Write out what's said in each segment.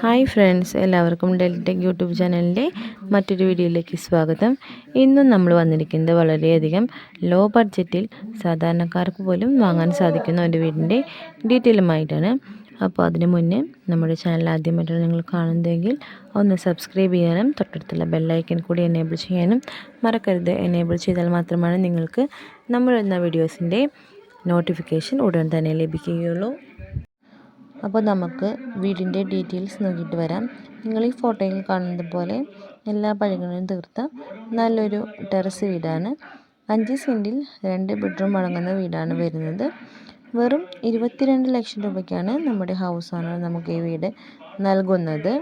Hi friends എല്ലാവർക്കും Deltech YouTube ചാനലിന്റെ മറ്റൊരു വീഡിയോയിലേക്ക് സ്വാഗതം. ഇന്നും നമ്മൾ വന്നിരിക്കുന്നത് വളരെയധികം ലോ ബഡ്ജറ്റിൽ സാധാരണക്കാർക്ക് പോലും വാങ്ങാൻ സാധിക്കുന്ന ഒരു വീടിന്റെ ഡീറ്റെയിലുമായിട്ടാണ്. അപ്പോൾ അതിന് മുന്നേ നമ്മുടെ ചാനൽ ആദ്യമായിട്ടാണ് നിങ്ങൾ കാണുന്നതെങ്കിൽ ഒന്ന് സബ്സ്ക്രൈബ് ചെയ്യാനും തൊട്ടടുത്തുള്ള ബെല്ലൈക്കൻ കൂടി എനേബിൾ ചെയ്യാനും മറക്കരുത്. എനേബിൾ ചെയ്താൽ മാത്രമാണ് നിങ്ങൾക്ക് നമ്മൾ എന്ന വീഡിയോസിന്റെ നോട്ടിഫിക്കേഷൻ ഉടൻ തന്നെ ലഭിക്കുകയുള്ളൂ. അപ്പോൾ നമുക്ക് വീടിന്റെ ഡീറ്റെയിൽസ് നോക്കിയിട്ട് വരാം. നിങ്ങൾ ഈ ഫോട്ടോയിൽ കാണുന്നത് പോലെ എല്ലാ പഴങ്ങളും തീർത്ത നല്ലൊരു ടെറസ് വീടാണ്. അഞ്ച് സെന്റിൽ രണ്ട് ബെഡ്റൂം അടങ്ങുന്ന വീടാണ് വരുന്നത്. വെറും ഇരുപത്തിരണ്ട് ലക്ഷം രൂപയ്ക്കാണ് നമ്മുടെ ഹൗസ് ഓണർ നമുക്ക് ഈ വീട് നൽകുന്നത്.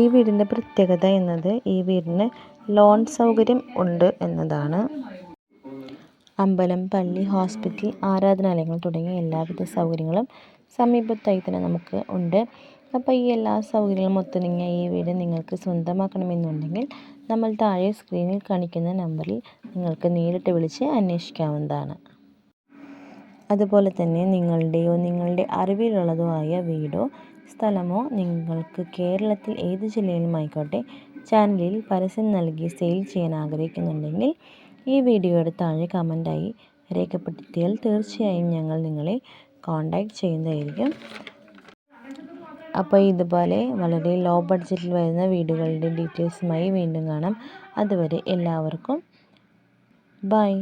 ഈ വീടിന്റെ പ്രത്യേകത എന്നത് ഈ വീടിന് ലോൺ സൗകര്യം ഉണ്ട് എന്നതാണ്. അമ്പലം പള്ളി ഹോസ്പിറ്റൽ ആരാധനാലയങ്ങൾ തുടങ്ങിയ എല്ലാവിധ സൗകര്യങ്ങളും സമീപത്തായി തന്നെ നമുക്ക് ഉണ്ട്. അപ്പോൾ ഈ എല്ലാ സൗകര്യങ്ങളും ഒത്തുണങ്ങിയ ഈ വീട് നിങ്ങൾക്ക് സ്വന്തമാക്കണമെന്നുണ്ടെങ്കിൽ നമ്മൾ താഴെ സ്ക്രീനിൽ കാണിക്കുന്ന നമ്പറിൽ നിങ്ങൾക്ക് നേരിട്ട് വിളിച്ച് അന്വേഷിക്കാവുന്നതാണ്. അതുപോലെ തന്നെ നിങ്ങളുടെയോ നിങ്ങളുടെ അറിവിലുള്ളതോ ആയ വീടോ സ്ഥലമോ നിങ്ങൾക്ക് കേരളത്തിൽ ഏത് ജില്ലയിലും ആയിക്കോട്ടെ ചാനലിൽ പരസ്യം നൽകി സെയിൽ ചെയ്യാൻ ആഗ്രഹിക്കുന്നുണ്ടെങ്കിൽ ഈ വീഡിയോയുടെ താഴെ കമന്റായി രേഖപ്പെടുത്തിയാൽ തീർച്ചയായും ഞങ്ങൾ നിങ്ങളെ കോണ്ടാക്ട് ചെയ്യുന്നതായിരിക്കും. അപ്പോൾ ഇതുപോലെ വളരെ ലോ ബഡ്ജറ്റിൽ വരുന്ന വീടുകളുടെ ഡീറ്റെയിൽസുമായി വീണ്ടും കാണാം. അതുവരെ എല്ലാവർക്കും ബൈ